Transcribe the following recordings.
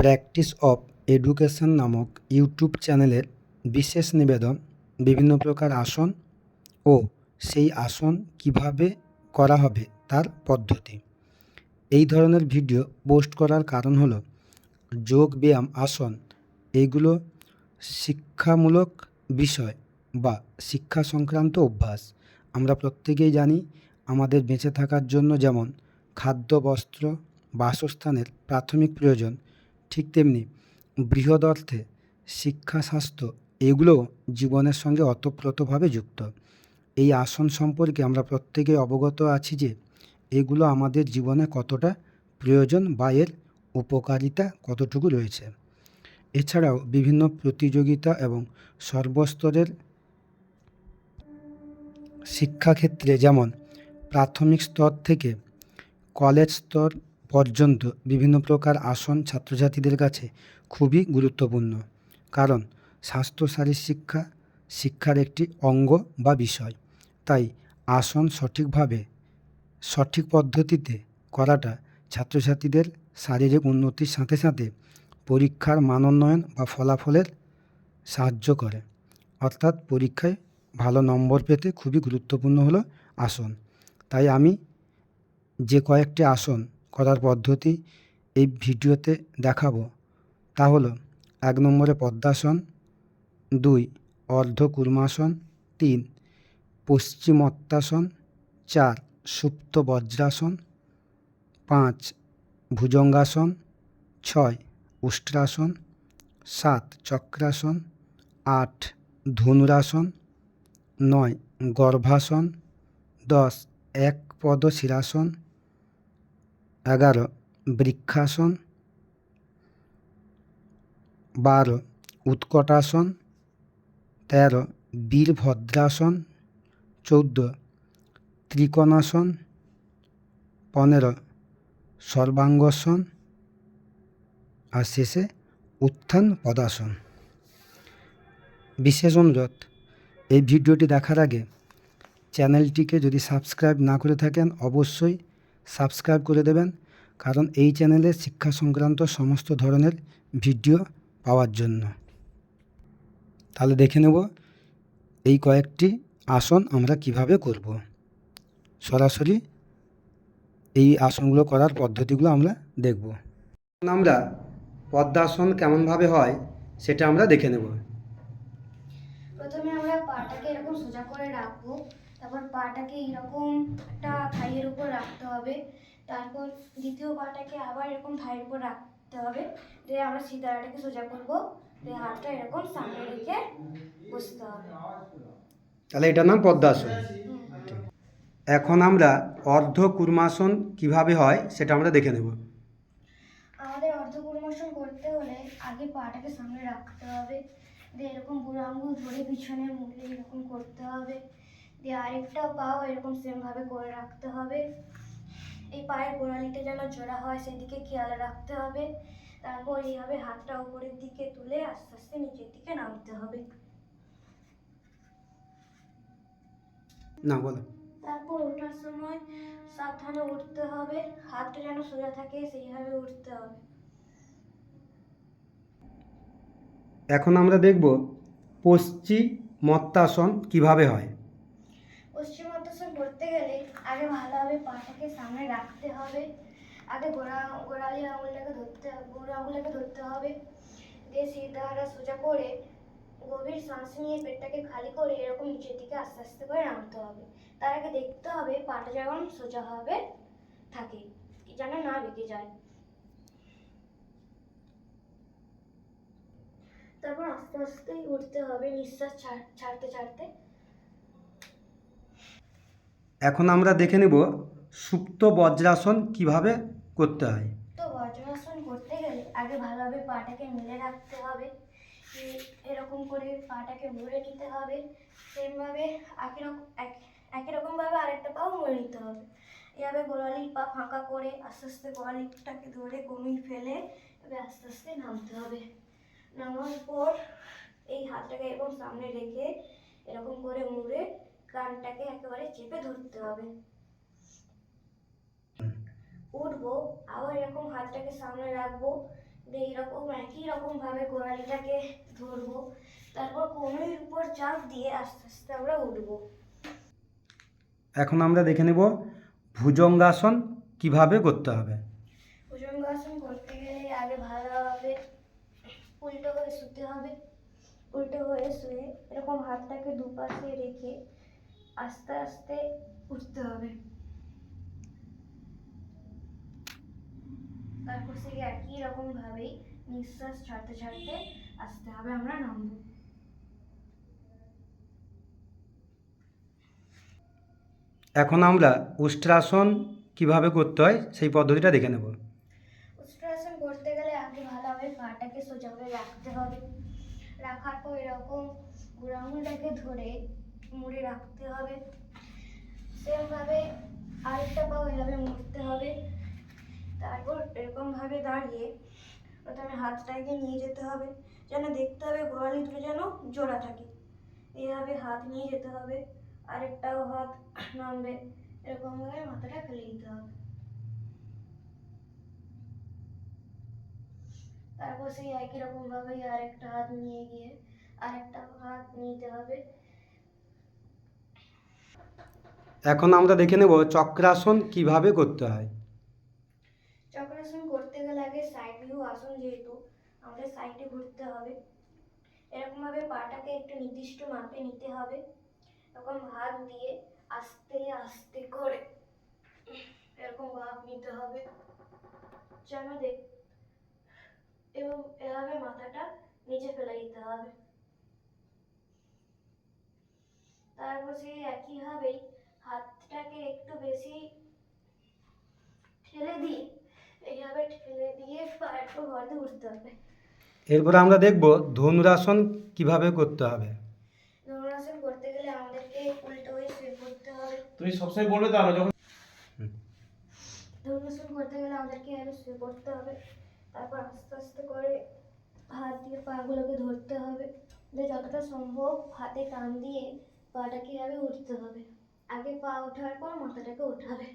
Practice of education নামক YouTube চ্যানেলের বিশেষ নিবেদন, বিভিন্ন প্রকার আসন ও সেই আসন কীভাবে করা হবে তার পদ্ধতি। এই ধরনের ভিডিও পোস্ট করার কারণ হলো, যোগ ব্যায়াম আসন এইগুলো শিক্ষামূলক বিষয় বা শিক্ষা সংক্রান্ত অভ্যাস। আমরা প্রত্যেকেই জানি, আমাদের বেঁচে থাকার জন্য যেমন খাদ্য, বস্ত্র, বাসস্থানের প্রাথমিক প্রয়োজন ঠিক তেমনি বৃহৎ অর্থে শিক্ষা, স্বাস্থ্য এগুলোও জীবনের সঙ্গে ওতপ্রোতভাবে যুক্ত। এই আসন সম্পর্কে আমরা প্রত্যেকে অবগত আছি যে এগুলো আমাদের জীবনে কতটা প্রয়োজন বা এর উপকারিতা কতটুকু রয়েছে। এছাড়াও বিভিন্ন প্রতিযোগিতা এবং সর্বস্তরের শিক্ষাক্ষেত্রে যেমন প্রাথমিক স্তর থেকে কলেজ স্তর পর্যন্ত বিভিন্ন প্রকার আসন ছাত্রছাত্রীদের কাছে খুবই গুরুত্বপূর্ণ। কারণ স্বাস্থ্য শারীর শিক্ষা শিক্ষার একটি অঙ্গ বা বিষয়। তাই আসন সঠিকভাবে, সঠিক পদ্ধতিতে করাটা ছাত্রছাত্রীদের শারীরিক উন্নতির সাথে সাথে পরীক্ষার মানোন্নয়ন বা ফলাফলের সাহায্য করে। অর্থাৎ পরীক্ষায় ভালো নম্বর পেতে খুবই গুরুত্বপূর্ণ হলো আসন। তাই আমি যে কয়েকটি আসন করার পদ্ধতি এই ভিডিওতে দেখাবো। তা হলো, এক নম্বরে পদ্মাসন, দুই অর্ধ কুর্মাসন, তিন পশ্চিমোত্তাসন, চার সুপ্ত বজ্রাসন, পাঁচ ভুজঙ্গাসন, ছয় উষ্ট্রাসন, সাত চক্রাসন, আট ধনুরাসন, নয় গর্ভাসন, দশ এক পদ শিরাসন এগারো, বৃক্ষাসন। বারো, উৎকটাসন। তেরো, বীরভদ্রাসন। চৌদ্দ, ত্রিকোণাসন। পনেরো, সর্বাঙ্গসন। আর শেষে উত্থান পদাসন। বিশেষ অনুরোধ, এই ভিডিওটি দেখার আগে চ্যানেলটিকে যদি সাবস্ক্রাইব না করে থাকেন, অবশ্যই সাবস্ক্রাইব করে দেবেন, কারণ এই চ্যানেলে শিক্ষা সংক্রান্ত সমস্ত ধরনের ভিডিও পাওয়ার জন্য। তাহলে দেখে নেব এই কয়েকটি আসন আমরা কীভাবে করব। সরাসরি এই আসনগুলো করার পদ্ধতিগুলো আমরা দেখব। আমরা পদ্মাসন কেমনভাবে হয় সেটা আমরা দেখে নেব। প্রথমে আমরা পাটাকে এরকম সোজা করে রাখব। তারপর পাটাকে এরকম একটা থাইয়ের উপর রাখতে হবে। তারপর দ্বিতীয় পাটাকে আবার এরকম থাইয়ের উপর রাখতে হবে। দিয়ে আমরা সিতারাটাকে সোজা করব দিয়ে হাতটা এরকম সামনে রেখে বসতে হবে। তাহলে এটার নাম পদ্মাসন। এখন আমরা অর্ধ কুর্মাসন কীভাবে হয় সেটা আমরা দেখে নেব। আমাদের অর্ধ কুর্মাসন করতে হলে আগে পাটাকে সামনে রাখতে হবে। দিয়ে এরকম বুড়ো আঙুল ধরে পিছনে মুড়ে এরকম করতে হবে। দিয়ে আরেকটা পাও এরকম সেমভাবে করে রাখতে হবে। এই পায়ের গোড়ালিটা যেন জোড়া হয় সেদিকে খেয়াল রাখতে হবে। তারপর এইভাবে হাতটা উপরের দিকে তুলে আস্তে আস্তে নিচের দিকে নামতে হবে। না বলো। তারপর ওঠার সময় সাবধানে উঠতে হবে। হাতটা যেন সোজা থাকে সেইভাবে উঠতে হবে। এখন আমরা দেখব পশ্চিমোত্তাসন কীভাবে হয়। পশ্চিমোত্তাসন করতে গেলে আগে ভালোভাবে পাটাকে সামনে রাখতে হবে। আগে গোড়া, গোড়ালি আঙুলটাকে ধরতে বুড়ো আঙুলটাকে ধরতে হবে। দিয়ে সিধাটা সোজা করে গভীর শ্বাস নিয়ে পেটটাকে খালি করে এরকম নিচের দিকে আস্তে আস্তে করে নামতে হবে। তার আগে দেখতে হবে পাটা যেমন সোজাভাবে থাকে যেন না বেঁকে যায়। তারপর আস্তে আস্তেই উঠতে হবে, নিঃশ্বাস ছাড়- ছাড়তে ছাড়তে। এখন আমরা দেখে নেব সুপ্ত বজ্রাসন কীভাবে করতে হয়। তো বজ্রাসন করতে গেলে আগে ভালোভাবে পাটাকে মিলে রাখতে হবে। এরকম করে পাটাকে মুড়ে নিতে হবে। সেমভাবে একই রকম, এক- একই রকমভাবে আরেকটা পাও মুড়ে নিতে হবে। এভাবে গোড়ালির পা ফাঁকা করে আস্তে আস্তে গোড়ালিটাকে ধরে কমিয়ে ফেলে এবার আস্তে আস্তে নামতে হবে। নামার পর এই হাতটাকে এরকম সামনে রেখে এরকম করে মুড়ে কানটাকে একেবারে চেপে ধরতে হবে। উঠবো আবার এরকম হাতটাকে সামনে রাখব এইরকম একই রকমভাবে গোড়ালিটাকে ধরবো। তারপর কোমরের উপর চাপ দিয়ে আস্তে আস্তে আমরা উঠবো। এখন আমরা দেখে নেব ভুজঙ্গাসন কীভাবে করতে হবে। ভুজঙ্গাসন করতে গেলে আগে ভালোভাবে উল্টো হয়ে শুতে হবে। উল্টো হয়ে শুয়ে এরকম হাতটাকে দুপাশে রেখে আস্তে আস্তে উঠতে হবে। তারপর সেই একই রকম ভাবেই নিঃশ্বাস ছাড়তে ছাড়তে আসতে হবে আমরা নামবো। এখন আমরা উষ্ট্রাসন কীভাবে করতে হয় সেই পদ্ধতিটা দেখে নেব। উষ্ট্রাসন করতে গেলে আগে ভালোভাবে পাটাকে সোজাভাবে রাখতে হবে। রাখার পর এরকম বুড়ো আঙুলটাকে ধরে মুড়ে রাখতে হবে। সেমভাবে আরেকটা পাও এভাবে মুড়তে হবে। তারপর এরকমভাবে দাঁড়িয়ে প্রথমে হাতটাকে নিয়ে যেতে হবে, যেন দেখতে হবে গোড়ালি দুটো যেন জোড়া থাকে। এইভাবে হাত নিয়ে যেতে হবে, আরেকটাও হাত নামবে। এরকমভাবে মাথাটা ফেলে দিতে হবে। তারপর সেই একই রকম ভাবে আরেকটা হাত নিয়ে গিয়ে আরেকটা হাত নিতে হবে। এখন আমরা দেখে নেব চক্রাসন কীভাবে করতে হয়। চক্রাসন করতে গেলে আগে সাইড ভিউ আসন যেহেতু, আমাদের সাইডে ঘুরতে হবে। এরকম ভাবে পাটাকে একটু নির্দিষ্ট মাপে নিতে হবে। এরকম হাত দিয়ে আস্তে আস্তে করে এরকম ভাব নিতে হবে। যেন দেখ, এবং এভাবে মাথাটা নিচে ফেলে দিতে হবে। তারপর সেই একইভাবেই হাতটাকে একটু বেশি ঠেলে দিয়ে এইভাবে ঠেলে দিয়ে উপর ঘর উঠতে হবে। এরপরে আমরা দেখব ধনুরাসন কীভাবে করতে হবে। ধনুরাসন করতে গেলে আমাদেরকে উল্টো হয়ে শুয়ে পড়তে হবে। তুমি সবসময় বলবে তো আলো যখন ধনুরাসন করতে গেলে আমাদেরকে এভাবে শুয়ে পড়তে হবে। তারপর আস্তে আস্তে করে হাত দিয়ে পাগুলোকে ধরতে হবে। দিয়ে যতটা সম্ভব হাতে টান দিয়ে পাটাকে এভাবে উঠতে হবে? আগে পা ওঠার পর মাথাটাকে উঠাবে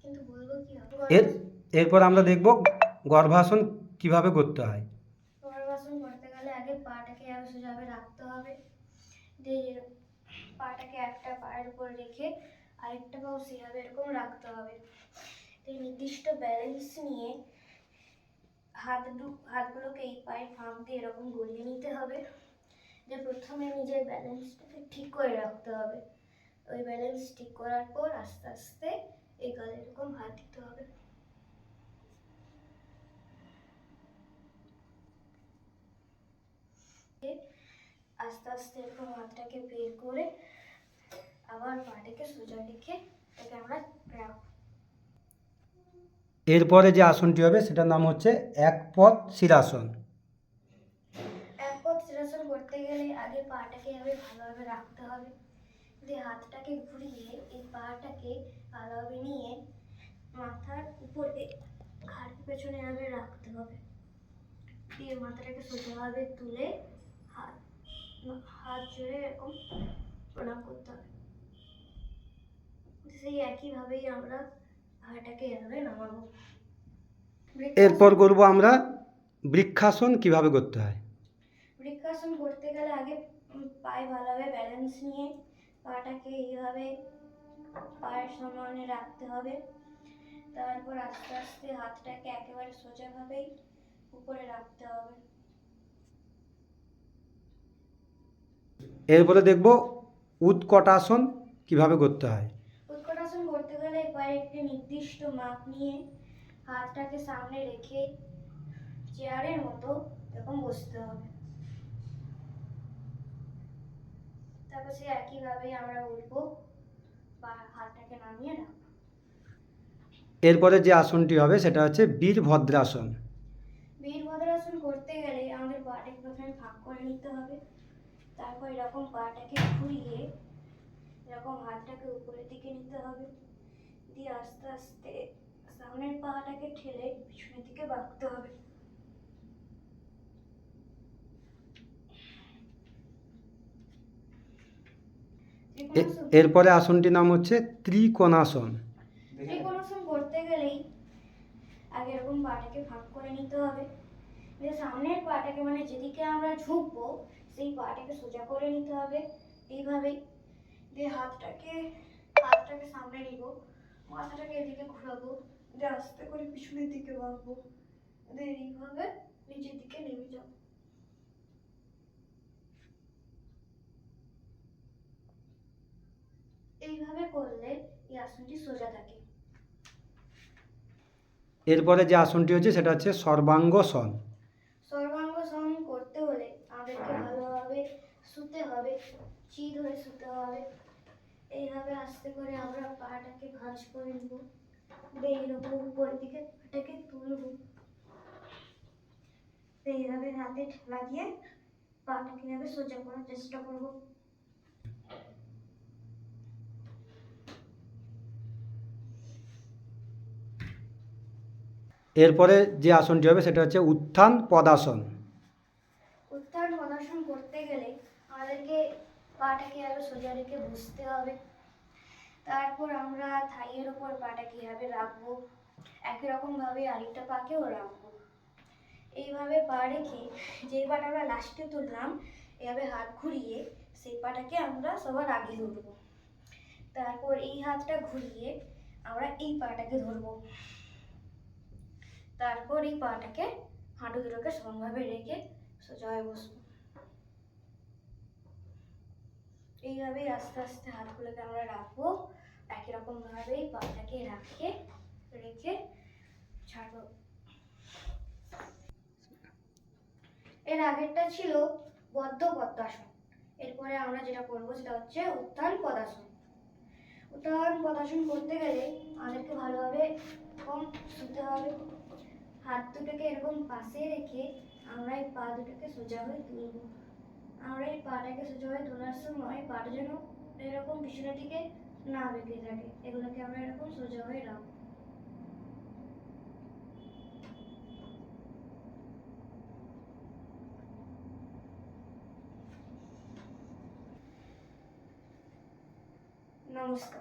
কিন্তু বলব কি এর এরপর আমরা দেখব গর্ভাসন কীভাবে করতে হয়। গর্ভাসন করতে গেলে আগে পাটাকে এভাবে সোজাভাবে রাখতে হবে। দিয়ে পাটাকে একটা পায়ের উপর রেখে আরেকটা পাও সেভাবে এরকম রাখতে হবে। দিয়ে নির্দিষ্ট ব্যালেন্স নিয়ে হাত দু হাতগুলোকে এই পায়ে ফাঁক দিয়ে এরকম গলিয়ে নিতে হবে। যে প্রথমে নিজের ব্যালেন্সটাকে ঠিক করে রাখতে হবে। ওই ব্যালেন্স ঠিক করার পর আস্তে আস্তে এই গালে এরকম হাত দিতে হবে। আস্তে আস্তে এরকম হাতটাকে বের করে আবার পাটাকে সোজা রেখে এটাকে আমরা রাখব এরপরে যে আসনটি হবে, সেটার নাম হচ্ছে একপথ শিরাসন আগে পাটাকে এভাবে ভালোভাবে রাখতে হবে। দিয়ে হাতটাকে ঘুরিয়ে এই পাটাকে ভালোভাবে নিয়ে মাথার উপরে ঘাড়ের পেছনে এভাবে রাখতে হবে। দিয়ে মাথাটাকে সোজাভাবে তুলে হাত হাত জোড়ে এরকম প্রণাম করতে হবে। সেই একইভাবেই আমরা হাড়টাকে এভাবে নামাবো। এরপর করব আমরা বৃক্ষাসন কীভাবে করতে হয়? বৃক্ষাসন করতে গেলে আগে পায়ে ভালোভাবে ব্যালেন্স নিয়ে পাটাকে এইভাবে পায়ের সমানে রাখতে হবে। তারপর আস্তে আস্তে হাতটাকে একেবারে সোজাভাবেই উপরে রাখতে হবে। এরপরে দেখব উৎকটাসন কীভাবে করতে হয়। উৎকটাসন করতে গেলে পায়ে একটি নির্দিষ্ট মাপ নিয়ে হাতটাকে সামনে রেখে চেয়ারের মতো এরকম বসতে হবে। তারপর সে একইভাবেই আমরা উঠবো বা হাতটাকে নামিয়ে রাখব এরপরে যে আসনটি হবে সেটা হচ্ছে বীরভদ্রাসন। বীরভদ্রাসন করতে গেলে আমাদের পাটাকে প্রথমে ফাঁক করে নিতে হবে। তারপর এরকম পাটাকে ঘুরিয়ে এরকম হাতটাকে উপরের দিকে নিতে হবে। দিয়ে আস্তে আস্তে সামনের পাটাকে ঠেলে পিছনের দিকে বাঁকতে হবে। এরপরে আসনটির নাম হচ্ছে ত্রিকোণাসন। ত্রিকোণাসন করতে গেলেই এরকম পাটাকে ভাগ করে নিতে হবে। সামনের পাটাকে মানে যেদিকে আমরা ঝুঁকবো, সেই পাটাকে সোজা করে নিতে হবে এইভাবেই। দিয়ে হাতটাকে হাতটাকে সামনে নিব, মাথাটাকে এদিকে ঘোরাবো, দিয়ে আস্তে করে পিছনের দিকে বাঁকবো দিয়ে এইভাবে নিচের দিকে নেমে যাব। এইভাবে করলে এই আসনটি সোজা থাকে। এরপরে যে আসনটি হচ্ছে সেটা হচ্ছে সর্বাঙ্গসন সর্বাঙ্গসন করতে হলে আমাদেরকে ভালোভাবে শুতে হবে চি ধরে শুতে হবে। এইভাবে আস্তে করে আমরা পাটাকে ভাঁজ করে নেব। এইরকম উপরের দিকে পাটাকে তুলব এইভাবে হাতে ঠেলা দিয়ে পাটাকে এইভাবে সোজা করার চেষ্টা করব। এরপরে যে আসনটি হবে সেটা হচ্ছে উত্থান পদাসন। উত্থান পদাসন করতে গেলে আমাদেরকে পাটাকে আরও সোজা রেখে বসতে হবে। তারপর আমরা থাইয়ের ওপর পাটা কীভাবে রাখব? একই রকমভাবে আরেকটা পাকেও রাখব। এইভাবে পা রেখে যে পাটা আমরা লাস্টে তুললাম, এভাবে হাত ঘুরিয়ে সেই পাটাকে আমরা সবার আগে ধরবো। তারপর এই হাতটা ঘুরিয়ে আমরা এই পাটাকে ধরবো। তারপর এই পাটাকে হাঁটু দুটোকে সমানভাবে রেখে সোজা হয়ে বসবো এইভাবেই আস্তে আস্তে হাতগুলোকে আমরা রাখব। একই রকম ভাবেই পাটাকে রাখে, রেখে ছাড়বো। এর আগেরটা ছিল বদ্ধ পদ্মাসন। এরপরে আমরা যেটা করব সেটা হচ্ছে উত্থান পদাসন। উত্থান পদাসন করতে গেলে আমাদেরকে ভালোভাবে কম শুতে হবে। হাত দুটোকে এরকম পাশে রেখে আমরা এই পা দুটোকে সোজা হয়ে তুলব। আমরা এই পাটাকে সোজা হয়ে তোলার সময় পাটা যেন এরকম পিছনের দিকে না বেঁকে থাকে। এগুলোকে আমরা এরকম সোজা হয়ে রাখব নমস্কার।